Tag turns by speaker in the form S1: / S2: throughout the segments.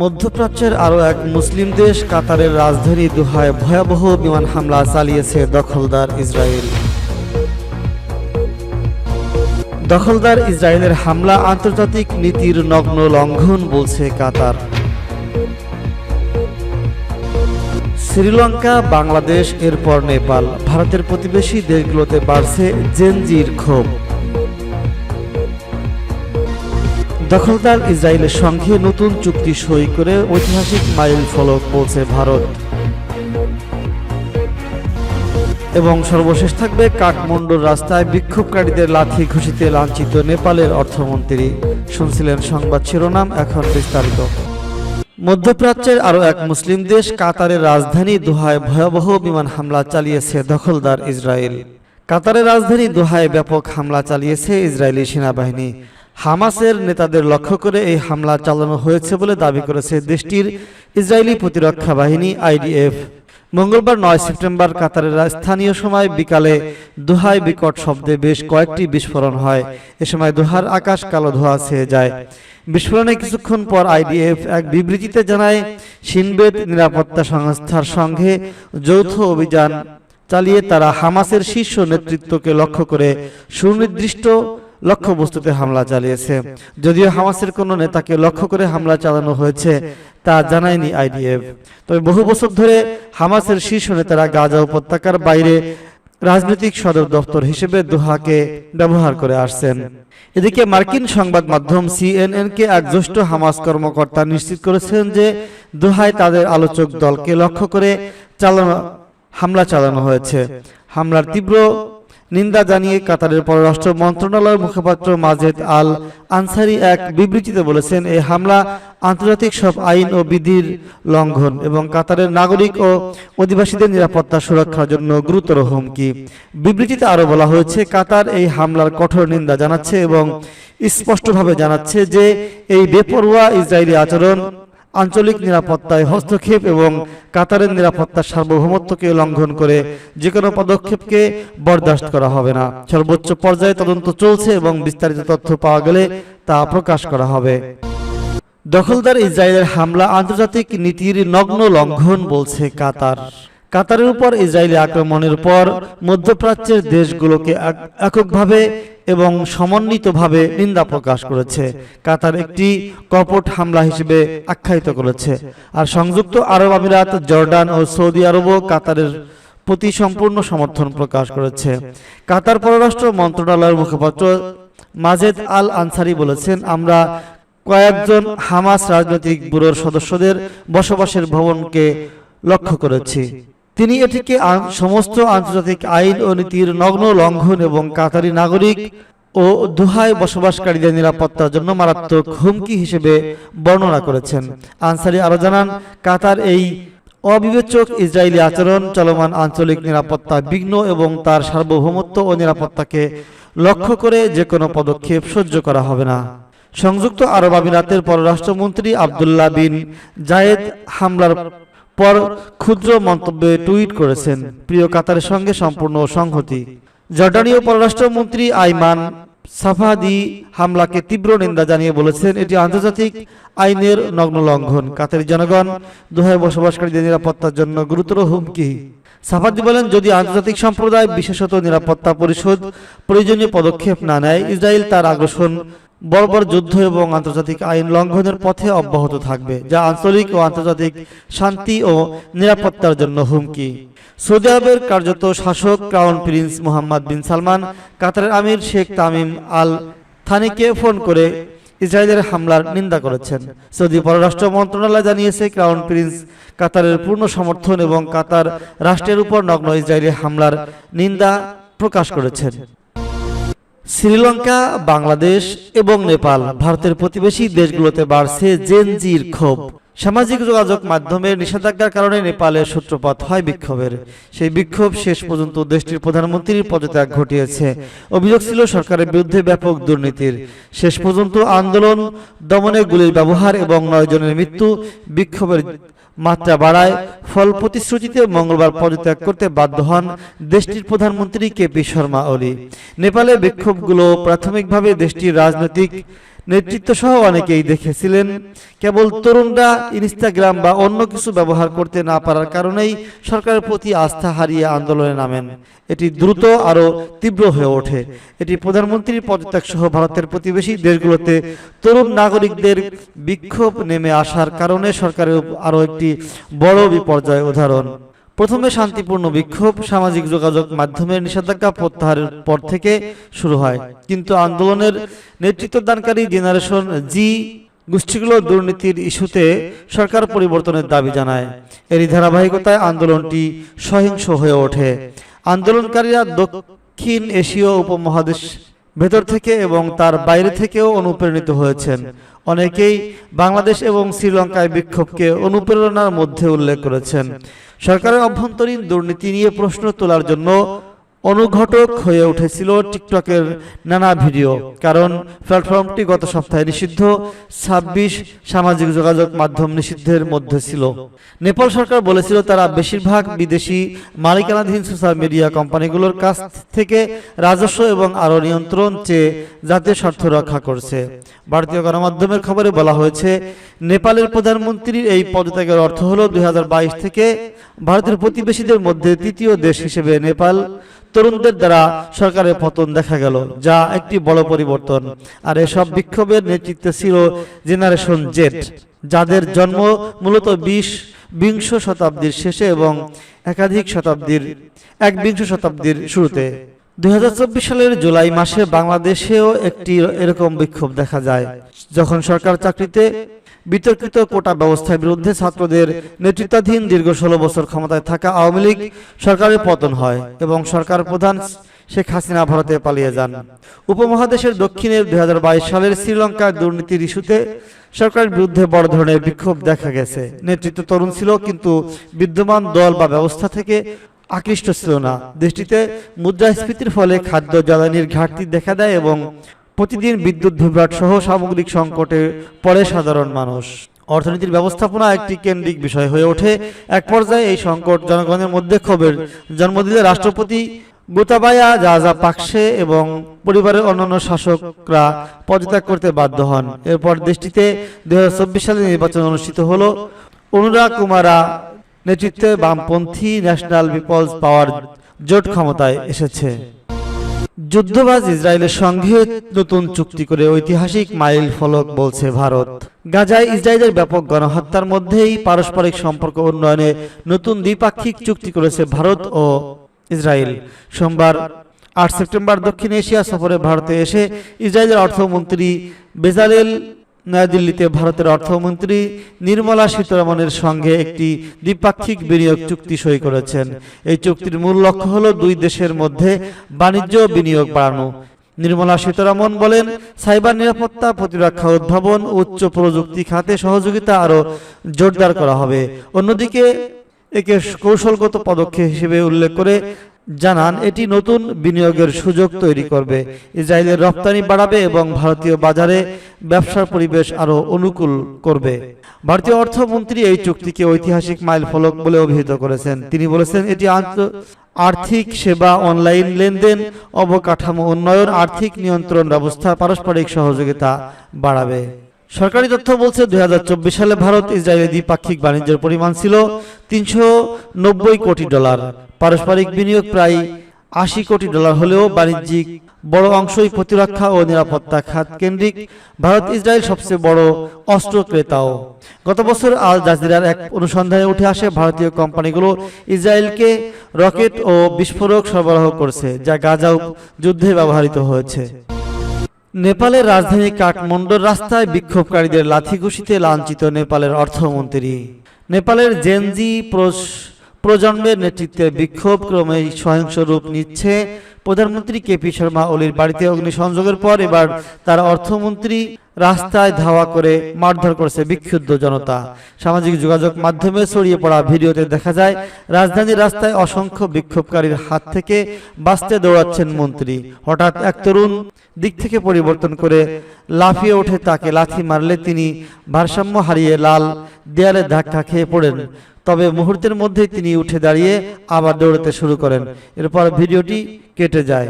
S1: মধ্যপ্রাচ্যের আরও এক মুসলিম দেশ কাতারের রাজধানী দুহায় ভয়াবহ বিমান হামলা চালিয়েছে দখলদার ইসরায়েল। দখলদার ইসরায়েলের হামলা আন্তর্জাতিক নীতির নগ্ন লঙ্ঘন বলছে কাতার। শ্রীলঙ্কা, বাংলাদেশ, এরপর নেপাল। ভারতের প্রতিবেশী দেশগুলোতে বাড়ছে জেনজির ক্ষোভ। দখলদার ইসরায়েলের সঙ্গে নতুন চুক্তি সই করে ঐতিহাসিক মাইল ফলক বলছে ভারত। এবং সর্বশেষ থাকবে কাঠমান্ডুর রাস্তায় বিক্ষোভকারীদের লাথি ঘুষিতে লাঞ্ছিত নেপালের অর্থমন্ত্রী। শুনছিলেন সংবাদ শিরোনাম, এখন বিস্তারিত। মধ্যপ্রাচ্যের আরও এক মুসলিম দেশ, কাতারের রাজধানী দোহায় ভয়াবহ বিমান হামলা চালিয়েছে দখলদার ইসরায়েল। কাতারের রাজধানী দোহায় ব্যাপক হামলা চালিয়েছে ইসরায়েলি সেনাবাহিনী। হামাসের নেতাদের লক্ষ্য করে এই হামলা চালানো হয়েছে বলে দাবি করেছে দেশটির ইসরায়েলি প্রতিরক্ষা বাহিনী, আইডিএফ। মঙ্গলবার নয় সেপ্টেম্বর কাতারের স্থানীয় সময় বিকালে দোহায় বিকট শব্দে বেশ কয়েকটি বিস্ফোরণ হয়। এ সময় দোহার আকাশ কালো ধোয়া ছেয়ে যায়। বিস্ফোরণে কিছুক্ষণ পর আইডিএফ এক বিবৃতিতে জানায় সিনবেদ নিরাপত্তা সংস্থার সঙ্গে যৌথ অভিযান চালিয়ে তারা হামাসের শীর্ষ নেতৃত্বকে লক্ষ্য করে সুনির্দিষ্ট লক্ষ্যবস্তুতে হামলা চালিয়েছে। যদিও হামাসের কোনো নেতাকে লক্ষ্য করে হামলা চালানো হয়েছে, তা জানায়নি আইডিএফ। তবে বহু বছর ধরে হামাসের শীর্ষ নেতারা গাজা উপত্যকার বাইরে রাজনৈতিক সদর দপ্তর হিসেবে দোহাকে ব্যবহার করে আসছেন। এদিকে মার্কিন সংবাদ মাধ্যম সিএনএনকে এক জ্যেষ্ঠ হামাস কর্মকর্তা নিশ্চিত করেছেন যে দোহায় তাদের আলোচক দলকে লক্ষ্য করে চালানো হামলা চালানো হয়েছে। হামলার তীব্র নিন্দা জানিয়ে কাতারের পররাষ্ট্র মন্ত্রণালয়ের মুখপাত্র মাজেদ আল আনসারি এক বিবৃতিতে বলেছেন এই হামলা আন্তর্জাতিক সব আইন ও বিধির লঙ্ঘন এবং কাতারের নাগরিক ও অধিবাসীদের নিরাপত্তা সুরক্ষার জন্য গুরুতর হুমকি। বিবৃতিতে আরও বলা হয়েছে, কাতার এই হামলার কঠোর নিন্দা জানাচ্ছে এবং স্পষ্টভাবে জানাচ্ছে যে এই বেপরোয়া ইসরায়েলি আচরণ আঞ্চলিক নিরাপত্তায় হস্তক্ষেপ এবং কাতারের নিরাপত্তার সার্বভৌমত্বকে লঙ্ঘন করে যে কোনো পদক্ষেপকে বরদাস্ত করা হবে না। সর্বোচ্চ পর্যায়ে তদন্ত চলছে এবং বিস্তারিত তথ্য পাওয়া গেলে তা প্রকাশ করা হবে। দখলদার ইসরায়েলের হামলা আন্তর্জাতিক নীতির নগ্ন লঙ্ঘন বলছে কাতার। কাতারের উপর ইসরায়েলি আক্রমণের পর মধ্যপ্রাচ্যের দেশগুলোকে এক- এককভাবে এবং সমন্বিতভাবে নিন্দা প্রকাশ করেছে। কাতার একটি কপট হামলা হিসেবে আখ্যায়িত করেছে। আর সংযুক্ত আরব আমিরাত, জর্ডান ও সৌদি আরবও কাতারের প্রতি সম্পূর্ণ সমর্থন প্রকাশ করেছে। কাতার পররাষ্ট্র মন্ত্রণালয়ের মুখপাত্র মাজেদ আল আনসারি বলেছেন, আমরা কয়েকজন হামাস রাজনৈতিক ব্যুরোর সদস্যদের বসবাসের ভবনকে লক্ষ্য করেছি। তিনি এটিকে সমস্ত আন্তর্জাতিক আইন ও নীতির নগ্ন, লঙ্ঘন এবং কাতারি নাগরিক ও দুহায় বসবাসকারীদের নিরাপত্তার জন্য মারাত্মক হুমকি হিসেবে বর্ণনা করেছেন। আনসারি আরও জানান, কাতার এই অবিবেচক ইসরায়েলি আচরণ চলমান আঞ্চলিক নিরাপত্তা বিঘ্ন এবং তার সার্বভৌমত্ব ও নিরাপত্তাকে লক্ষ্য করে যে কোনো পদক্ষেপ সহ্য করা হবে না। সংযুক্ত আরব আমিরাতের পররাষ্ট্রমন্ত্রী আবদুল্লাহ বিন জায়েদ হামলার পর ক্ষুদ্র মন্তব্যে টুইট করেছেন প্রিয় কাতারের সঙ্গে সম্পূর্ণ সংহতি। জর্ডানীয় পররাষ্ট্রমন্ত্রী আইমান সাফাদি হামলাকে তীব্র নিন্দা জানিয়ে বলেছেন, এটি আন্তর্জাতিক আইনের নগ্ন লঙ্ঘন। কাতারি জনগণ দোহায় বসবাসকারীদের নিরাপত্তার জন্য গুরুতর হুমকি। সাফাদি বলেন, যদি আন্তর্জাতিক সম্প্রদায় বিশেষত নিরাপত্তা পরিষদ প্রয়োজনীয় পদক্ষেপ না নেয়, ইসরায়েল তার আগ্রাসন বর্বর যুদ্ধ এবং আন্তর্জাতিক আইন লঙ্ঘনের পথে অব্যাহত থাকবে, যা আঞ্চলিক ও আন্তর্জাতিক শান্তি ও নিরাপত্তার জন্য হুমকি। সৌদি আরবের কার্যত শাসক crown prince Mohammed bin Salman, কাতারের আমির শেখ তামিম আল থানিকে ফোন করে ইসরায়েলের হামলার নিন্দা করেছেন। সৌদি পররাষ্ট্র মন্ত্রণালয় জানিয়েছে, ক্রাউন প্রিন্স কাতারের পূর্ণ সমর্থন এবং কাতার রাষ্ট্রের উপর নগ্ন ইসরায়েলি হামলার নিন্দা প্রকাশ করেছেন। শ্রীলঙ্কা, বাংলাদেশ এবং নেপাল ভারতের প্রতিবেশী দেশগুলোতে বাড়ছে জেনজির ক্ষোভ। সামাজিক যোগাযোগ মাধ্যমের নিষেধাজ্ঞার কারণে নেপালের সূত্রপাত হয় বিক্ষোভের। সেই বিক্ষোভ শেষ পর্যন্ত দেশটির প্রধানমন্ত্রীর পদত্যাগ ঘটিয়েছে। অভিযোগ ছিল সরকারের বিরুদ্ধে ব্যাপক দুর্নীতির। শেষ পর্যন্ত আন্দোলন, দমনে গুলির ব্যবহার এবং নয় জনের মৃত্যু বিক্ষোভের মাত্রা বাড়ায়। ফল প্রতিশ্রুতিতে মঙ্গলবার পদত্যাগ করতে বাধ্য হন দেশটির প্রধানমন্ত্রী কেপি শর্মা ওলি। নেপালে বিক্ষোভগুলো প্রাথমিকভাবে দেশটির রাজনৈতিক নেতৃত্ব সহ অনেকেই দেখেছিলেন। কেবল তরুণরা ইনস্টাগ্রাম বা অন্য কিছু ব্যবহার করতে না পারার কারণেই সরকারের প্রতি আস্থা হারিয়ে আন্দোলনে নামেন। এটি দ্রুত আরও তীব্র হয়ে ওঠে। এটি প্রধানমন্ত্রীর পদত্যাগ সহ ভারতের প্রতিবেশী দেশগুলোতে তরুণ নাগরিকদের বিক্ষোভ নেমে আসার কারণে সরকারের আরও একটি বড় বিপর্যয় উদাহরণ। প্রথমে শান্তিপূর্ণ বিক্ষোভ, সামাজিক যোগাযোগ মাধ্যমের নিষেধাজ্ঞা প্রত্যাহারের পর থেকে শুরু হয়। কিন্তু আন্দোলনের নেতৃত্বদানকারী জেনারেশন জি গোষ্ঠীগুলো দুর্নীতির ইস্যুতে সরকার পরিবর্তনের দাবি জানায়। এরই ধারাবাহিকতায় আন্দোলনটি সহিংস হয়ে ওঠে। আন্দোলনকারীরা দক্ষিণ এশীয় উপমহাদেশ ভেতর থেকে এবং তার বাইরে থেকেও অনুপ্রাণিত হয়েছেন। অনেকেই বাংলাদেশ এবং শ্রীলঙ্কায় বিক্ষোভকে অনুপ্রেরণার মধ্যে উল্লেখ করেছেন। সরকারের অভ্যন্তরীণ দুর্নীতি নিয়ে প্রশ্ন তোলার জন্য অনুঘটক হয়ে উঠেছিল টিকটকের নানা ভিডিও। কারণ প্ল্যাটফর্মটি গত সপ্তাহে নিষিদ্ধ, ছাব্বিশ সামাজিক যোগাযোগ মাধ্যম নিষিদ্ধের মধ্যে ছিল। নেপাল সরকার বলেছিল তারা বেশিরভাগ বিদেশি মালিকানাধীন সোশ্যাল মিডিয়া কোম্পানিগুলোর কাছ থেকে রাজস্ব এবং আরও নিয়ন্ত্রণ চেয়ে জাতীয় স্বার্থ রক্ষা করছে। ভারতীয় গণমাধ্যমের খবরে বলা হয়েছে নেপালের প্রধানমন্ত্রীর এই পদত্যাগের অর্থ হল দুই থেকে ভারতের প্রতিবেশীদের মধ্যে তৃতীয় দেশ হিসেবে নেপাল তরুণদের দ্বারা সরকারের পতন দেখা গেল, যা একটি বড় পরিবর্তন। আর এসব বিক্ষোভের নেতৃত্বে ছিল জেনারেশন জেট যাদের জন্ম মূলত বিশ বিংশ শতাব্দীর শেষে এবং একাধিক শতাব্দীর এক বিংশ শতাব্দীর শুরুতে। দুই হাজার চব্বিশ সালের জুলাই মাসে বাংলাদেশেও একটি এরকম বিক্ষোভ দেখা যায়, যখন সরকার চাকরিতে বিতর্কিত কোটা ব্যবস্থার বিরুদ্ধে ছাত্রদের নেতৃত্বাধীন দীর্ঘ ষোলো বছর ক্ষমতায় থাকা আওয়ামী লীগ সরকারের পতন হয় এবং সরকার প্রধান শেখ হাসিনা ভারতে পালিয়ে যান। উপমহাদেশের দক্ষিণের দুই সালের শ্রীলঙ্কার দুর্নীতির ইস্যুতে সরকারের বিরুদ্ধে বড় ধরনের বিক্ষোভ দেখা গেছে। নেতৃত্ব তরুণ ছিল কিন্তু বিদ্যমান দল বা ব্যবস্থা থেকে আকৃষ্ট ছিল না। দেশটিতে মুদ্রাস্ফীতির ফলে খাদ্য জ্বালানির ঘাটতি দেখা দেয় এবং প্রতিদিন বিদ্যুৎ বিভ্রাট সহ সামগ্রিক সংকটে পড়ে সাধারণ মানুষ। অর্থনীতির ব্যবস্থাপনা একটি কেন্দ্রিক বিষয় হয়ে ওঠে। এক পর্যায়ে এই সংকট জনগণের মধ্যে ক্ষোভের জন্ম দিলে রাষ্ট্রপতি গোতাবায়া জাজা পাকসে এবং পরিবারের অন্যান্য শাসকরা পদত্যাগ করতে বাধ্য হন। এরপর দেশটিতে দু হাজার চব্বিশ সালে নির্বাচন অনুষ্ঠিত হল। অনুরাগ কুমারা নেতৃত্বে বামপন্থী ন্যাশনাল পিপলস পাওয়ার জোট ক্ষমতায় এসেছে। যুদ্ধবাজ ইসরায়েলের সঙ্গে নতুন চুক্তি করে ঐতিহাসিক মাইল ফলক বলছে ভারত। গাজায় ইসরায়েলের ব্যাপক গণহত্যার মধ্যেই পারস্পরিক সম্পর্ক উন্নয়নে নতুন দ্বিপাক্ষিক চুক্তি করেছে ভারত ও ইসরায়েল। সোমবার আট সেপ্টেম্বর দক্ষিণ এশিয়া সফরে ভারতে এসে ইসরায়েলের অর্থমন্ত্রী বেজালেল নয়াদিল্লিতে ভারতের অর্থমন্ত্রী নির্মলা সীতারমণের সঙ্গে একটি দ্বিপাক্ষিক বিনিয়োগ চুক্তি সই করেছেন। এই চুক্তির মূল লক্ষ্য হল দুই দেশের মধ্যে বাণিজ্য বিনিয়োগ বাড়ানো। নির্মলা সীতারামন বলেন, সাইবার নিরাপত্তা, প্রতিরক্ষা উদ্ভাবন, উচ্চ প্রযুক্তি খাতে সহযোগিতা আরও জোরদার করা হবে। অন্যদিকে একে কৌশলগত পদক্ষেপ হিসেবে উল্লেখ করে জানান, এটি নতুন বিনিয়োগের সুযোগ তৈরি করবে। ইসরায়েলের রপ্তানি বাড়াবে এবং ভারতীয় বাজারে ব্যবসার পরিবেশ আরও অনুকূল করবে। ভারতীয় অর্থমন্ত্রী এই চুক্তিকে ঐতিহাসিক মাইল ফলক বলে অভিহিত করেছেন। তিনি বলেছেন, এটি আর্থিক সেবা, অনলাইন লেনদেন, অবকাঠামো উন্নয়ন, আর্থিক নিয়ন্ত্রণ ব্যবস্থা, পারস্পরিক সহযোগিতা বাড়াবে। সরকারি তথ্য বলছে দুই হাজার চব্বিশ সালে ভারত ইসরায়েলের দ্বিপাক্ষিক বাণিজ্যের পরিমাণ ছিল তিনশো নব্বই কোটি ডলার। পারস্পরিক বিনিয়োগ প্রায় আশি কোটি ডলার হলেও বাণিজ্যিক বড় অংশই প্রতিরক্ষা ও নিরাপত্তা খাত কেন্দ্রিক। ভারত ইসরায়েল সবচেয়ে বড় অস্ত্র ক্রেতাও। গত বছর আল জাজিরার এক অনুসন্ধানে উঠে আসে, ভারতীয় কোম্পানিগুলো ইসরায়েলকে রকেট ও বিস্ফোরক সরবরাহ করছে, যা গাজা যুদ্ধে ব্যবহৃত হয়েছে। নেপালের রাজধানী কাঠমান্ডুর রাস্তায় বিক্ষোভকারীদের লাথিঘুষিতে লাঞ্ছিত নেপালের অর্থমন্ত্রী। নেপালের জেনজি প্রজন্মের নেতৃত্বে বিক্ষোভ ক্রমে সহিংস রূপ নিচ্ছে প্রধানমন্ত্রী কেপি শর্মা। ওলির বাড়িতে অগ্নিসংযোগের পর এবার তার অর্থমন্ত্রী রাস্তায় ধাওয়া করে মারধর করেছে বিক্ষুব্ধ জনতা। সামাজিক যোগাযোগ মাধ্যমে ছড়িয়ে পড়া ভিডিওতে দেখা যায়, রাজধানীর রাস্তায় অসংখ্য বিক্ষোভকারীর হাত থেকে বাঁচতে দৌড়াচ্ছেন মন্ত্রী। হঠাৎ এক তরুণ দিক থেকে পরিবর্তন করে লাফিয়ে ওঠে তাকে। লাথি মারলে তিনি ভারসাম্য হারিয়ে লাল দেয়ালে ধাক্কা খেয়ে পড়েন। তবে মুহূর্তের মধ্যেই তিনি উঠে দাঁড়িয়ে আবার দৌড়াতে শুরু করেন। এরপর ভিডিওটি কেটে যায়।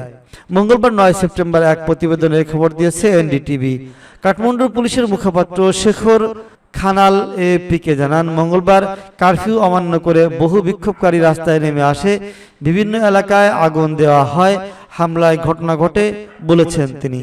S1: মঙ্গলবার নয় সেপ্টেম্বর এক প্রতিবেদনে খবর দিয়েছে এনডিটিভি। কাঠমান্ডু পুলিশের মুখপাত্র শেখর খানাল এ পিকে জানান, মঙ্গলবার কারফিউ অমান্য করে বহু বিক্ষোভকারী রাস্তায় নেমে আসে, বিভিন্ন এলাকায় আগুন দেওয়া হয়, হামলায় ঘটনা ঘটে বলেছেন তিনি।